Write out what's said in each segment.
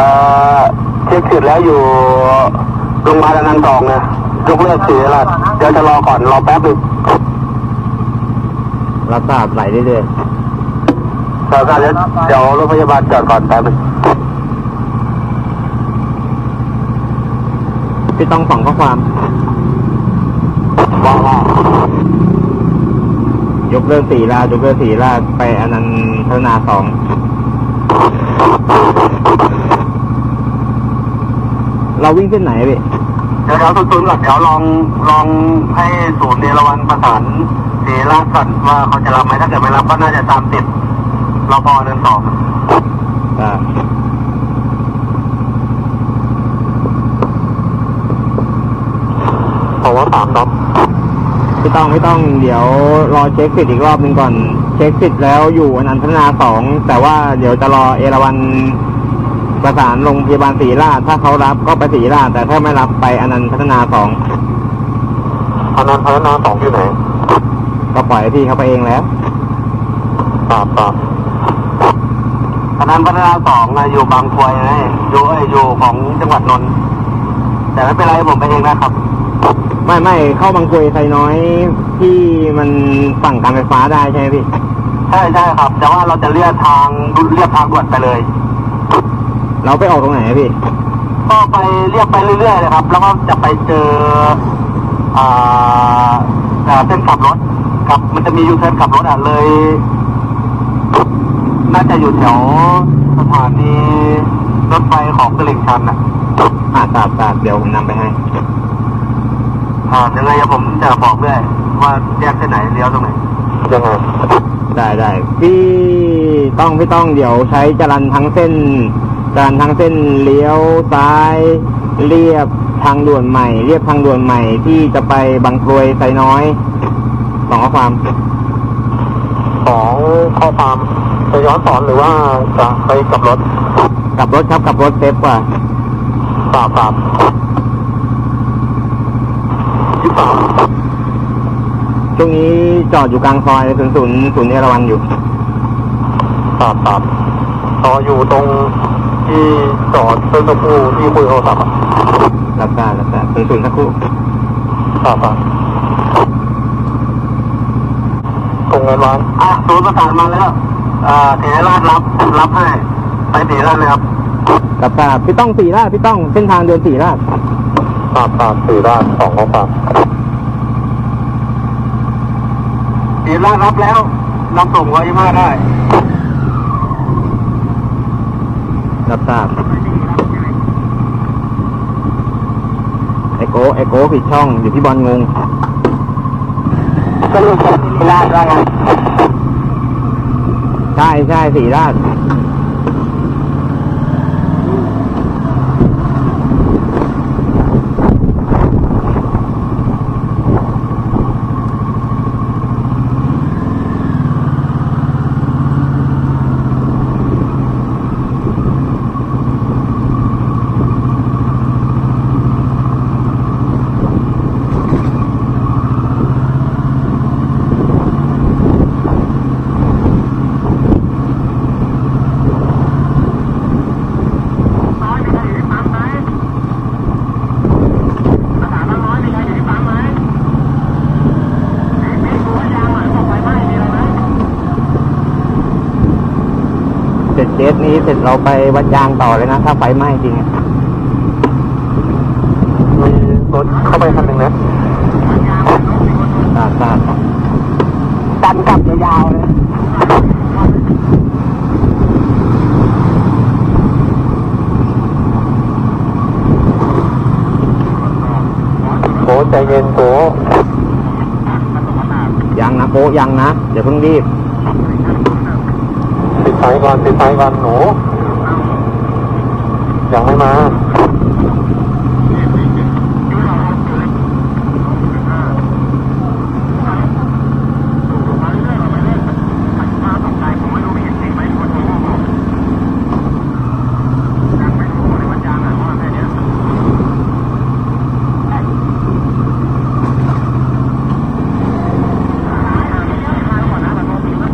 เอ่อเช็คสิทธิ์แล้วอยู่โรงพยาบาลอนันต์สองนะยกเลิกเสียละเดี๋ยวจะรอก่อนรอแป๊บหนึงรับทราบไหลเรื่อยเดี๋ยวเดี๋ยวเดี๋ยวรถพยาบาลจอดก่อนแป๊บหนึงๆพี่ต้องส่องข้อความ ว่าว่ายกเลิกสี่ลาดยกเลิกสี่ลาดไปอนันต์พัฒนาสอง เราวิ่งเส้นไหนพี่ เดี๋ยวเดี๋ยวศูนย์ก่อนเดี๋ยวลองลองให้ศูนย์เดรวันประสานเสียราก่อนว่าเขาจะรับไหมถ้าเกิดไม่รับก็น่าจะตามติดรอพอเดินสองอ่าผมว่าสามดอมพี่ต้องไม่ต้องเดี๋ยวรอเช็คสิทธิ์อีกรอบหนึ่งก่อน เช็คสิทธิ์แล้วอยู่อนันต์พัฒนาสองแต่ว่าเดี๋ยวจะรอเอราวัน ประสานโรงพยาบาลศรีราชถ้าเขารับก็ไปศรีราชแต่ถ้าไม่รับไปอนันต์พัฒนาสองอนันต์พัฒนาสองอยู่ไหนก็ปล่อยให้พี่เขาไปเองแล้วปราบปราบอนันต์พัฒนาสองนะอยู่บางกรวยไงอยู่เอ้ยอยู่ของจังหวัดนนท์แต่ไม่เป็นไรผมไปเองนะครับ ไม่ไม่เข้าบางกรวยไซน้อยที่มันฝั่งการไฟฟ้าได้ใช่ไหมพี่ใช่ใช่ครับ แต่ว่าเราจะเรียกทางเรียกทางด่วนไปเลย เราไปออกตรงไหนอะพี่ ก็ไปเรียกไปเรื่อยๆเลยครับ แล้วก็จะไปเจออ่าอ่าเส้นขับรถกับ มันจะมียูเทิร์นขับรถอะเลย น่าจะอยู่แถวสถานีรถไฟของตลิ่งชันอะอ่าทราบทราบเดี๋ยวผมนำไปให้ อ่ายังไงผมจะบอกด้วยว่าแยกเส้นไหนเลี้ยวตรงไหนยังไงได้ได้พี่ต้องพี่ต้องเดี๋ยวใช้จรันทั้งเส้น จรันทั้งเส้นเลี้ยวซ้ายเรียบทางด่วนใหม่ เรียบทางด่วนใหม่ที่จะไปบางกรวยไซน้อยสองข้อความของข้อความจะย้อนสอนหรือว่าจะไปกับรถกลับรถครับกลับรถเซฟกว่าปราบปราบยี่ปราบช่วงนี้จอดอยู่กลางซอยศูนย์ศูนย์ศูนย์เอราวันอยู่ปราบปราบต่ออยู่ตรง ที่จอดเพื่อนผู้ที่คุยโทรศัพท์อะรับทราบรับทราบศูนย์ศูนย์สักครู่ปราบปราบตรงเงินร้านอะศูนย์ประสานมาแล้วอ่าเทราชรับรับให้ไปเทราชเลยครับรับทราบพี่ต้องสี่ลาดพี่ต้องเส้นทางเดินสี่ลาดปราบปราบสี่ราชสองของปราบเทราชรับแล้วรับส่งร้อยยี่ห้าได้ รับทราบไอโกไอโกผิดช่องอยู่ที่บอลงงก็รู้จักเทราชว่าไงใช่ใช่สี่ลาด ร้อยมีใครอยู่ที่ปั๊มไหมอาถามว่าร้อยมีใครอยู่ที่ปั๊มไหมมีมีกูว่ายางหลังบอกไฟไหม้มีอะไรไหม เสร็จเคส นี้เสร็จเราไปวัดยางต่อเลยนะ ถ้าไฟไหม้จริงอะมีรถเข้าไปคันหนึ่งนะทราบทราบดันกลับยาวๆเลยโอ้ใจเย็นโอ้ยังนะโกยังนะเดี๋ยวเพิ่งรีบปิด ไฟก่อนปิดไฟก่อนหนู ยังไม่มา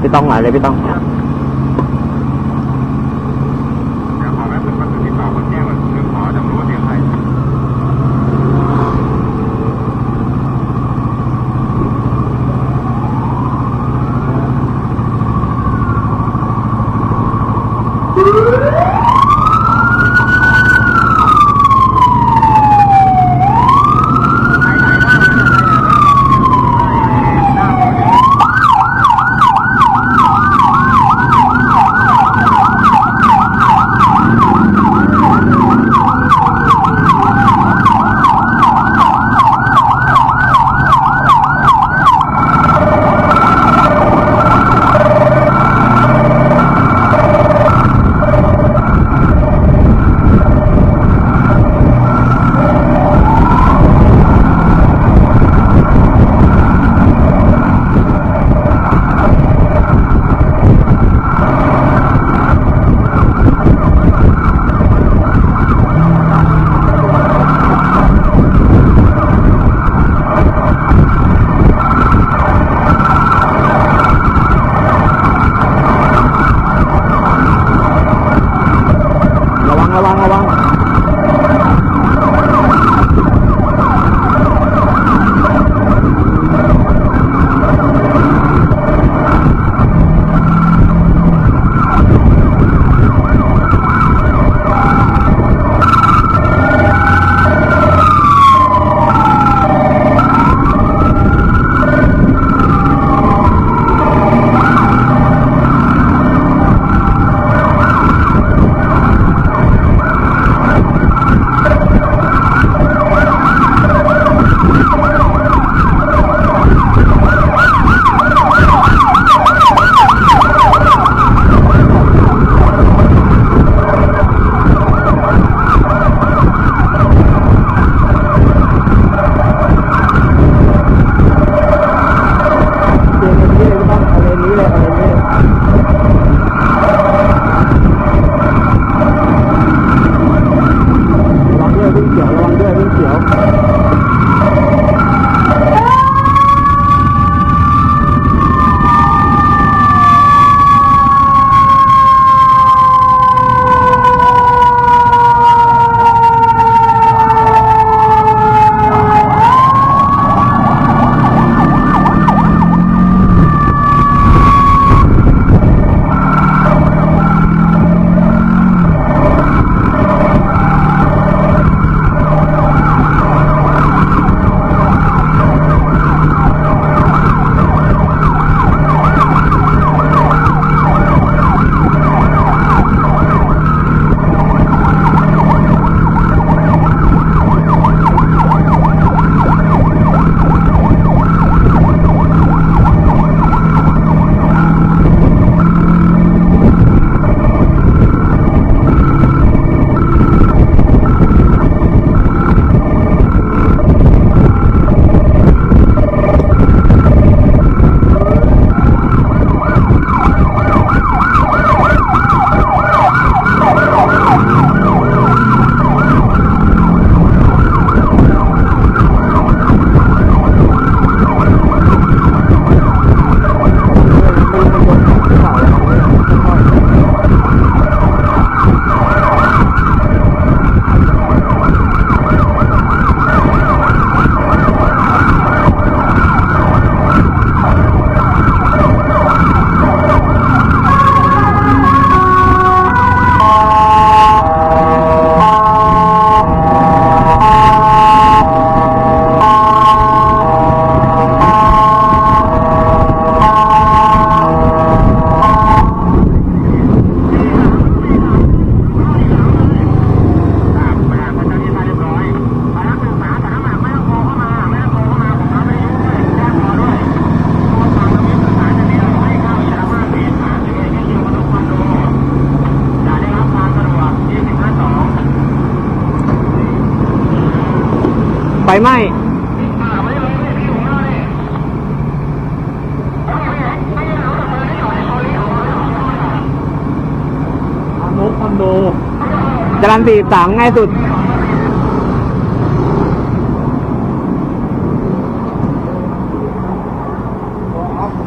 พี่ต้องหน่อยเลยพี่ต้อง โดจรันสี่สามง่ายสุด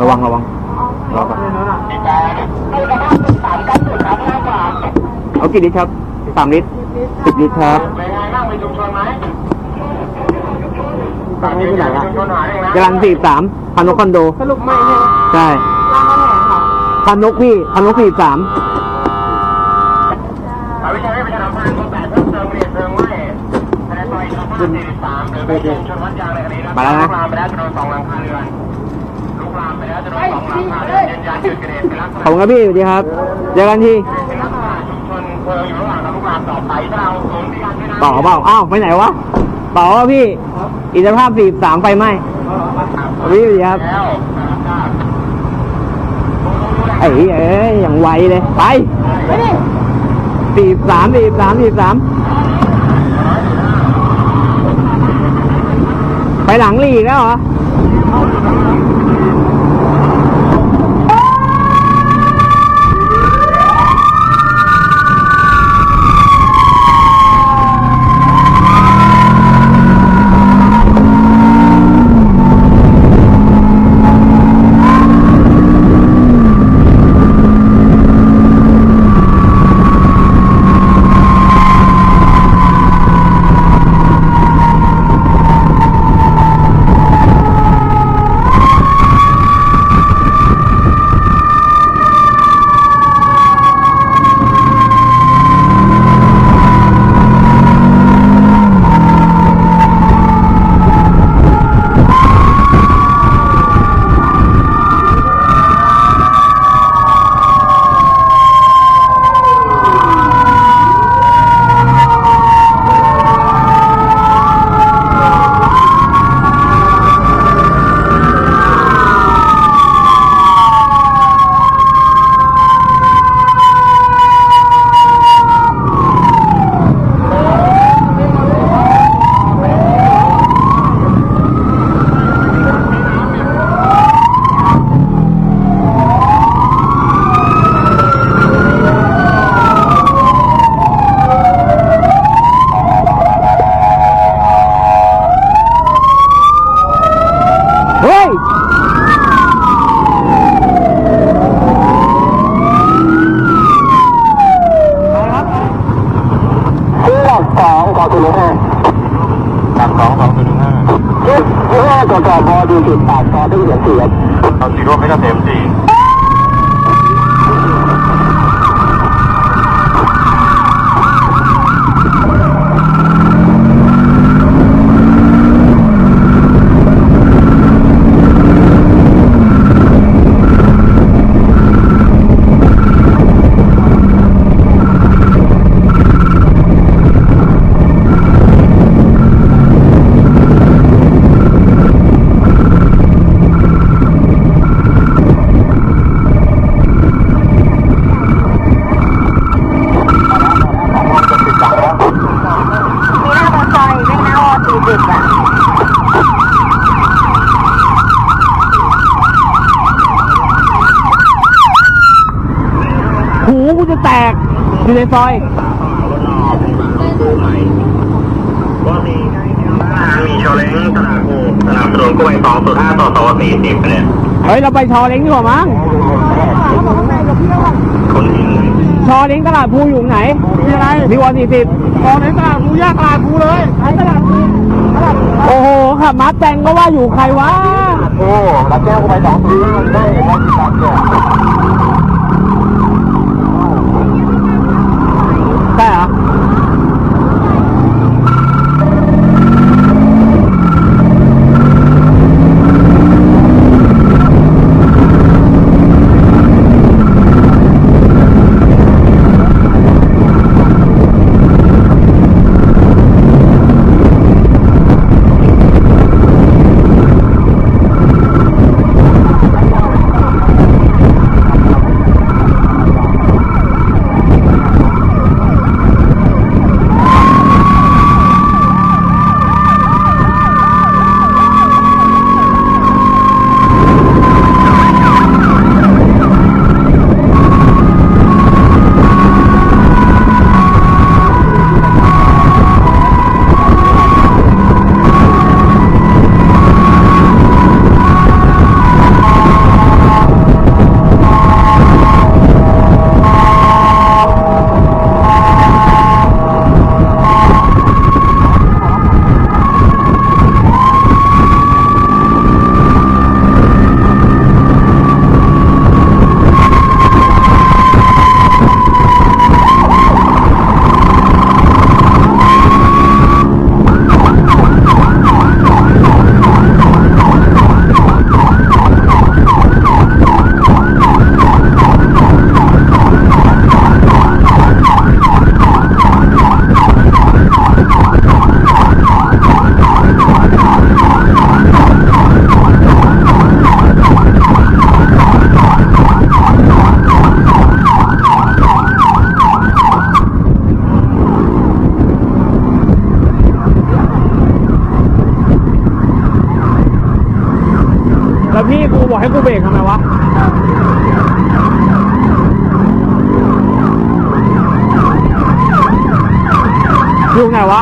ระวังระวังระวังเอากี่ลิตรครับสามลิตรสิบลิตรครับเป็นไงบ้างมีชุมชนไหมตังไม่ไปไหนอะชุมชนหาเองนะจรันสี่สามพันนกคอนโดสรุปไม่ใช่ไหมใช่รามคำแหงเหรอพันนกพี่พันนกสี่สาม สาวิชาให้ประชาสัมพันธ์คนแปดเพิ่มเติมเรียนเพลิงไหม้ภาย ในซอยชาวบ้าน43หรือเป็นชุมชนวัดยางในคดีนะครับลุกลามไปแล้วจำนวนสองหลังคาเรือนลุกลามไปแล้วจำนวนสองหลังคาเรือนยืนยันจุดเกิดเหตุเป็นลักษขอบณะคุณครับพี่สวัสดีครับเจอกันที่เป็นลักษณะชุมชนเพลิงอยู่ระหว่างการลุกลามต่อไปถ้าเราศูนย์ที่การใช้น้ำต่อเปล่าอ้าวไปไหนวะต่อวะพี่อิสรภาพสี่สามไฟไหม้พี่สวัสดีครับแล้วนะครับไอ้เอ้ยอย่างไวเลยไปไปดิสี่สามสี่สามสี่สาม ไปหลังหลีกแล้วเหรอ แตกอยู่ในซอยมีโชเล้งสนามกูสนามถนนกล้วยสองศูนย์ห้าต่อต่อสี่สิบเนี่ยเฮ้ย เราไปชอเล้งดีกว่ามั้งคนหินเลยชอเล้งตลาดภูอยู่ไหนมีอะไรมีวอสี่สิบชอเล้งตลาดภูแยกตลาดภูเลยไอ้ตลาดภูโอ้โหขับมาแต่งก็ว่าอยู่ใครวะโอ้รับแก้วกูไปสองศูนย์ห้าได้ได้กี่ตังค์เนี่ยใช่ พี่กูบอกให้กูเบรกทำไมวะอยู่ไหนวะ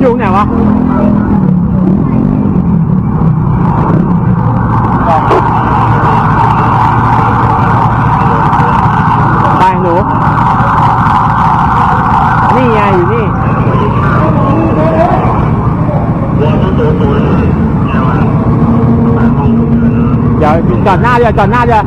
อยู่ไหนวะ ไปหนู นี่ไงอยู่นี่ เดี๋ยวจอดหน้าจะ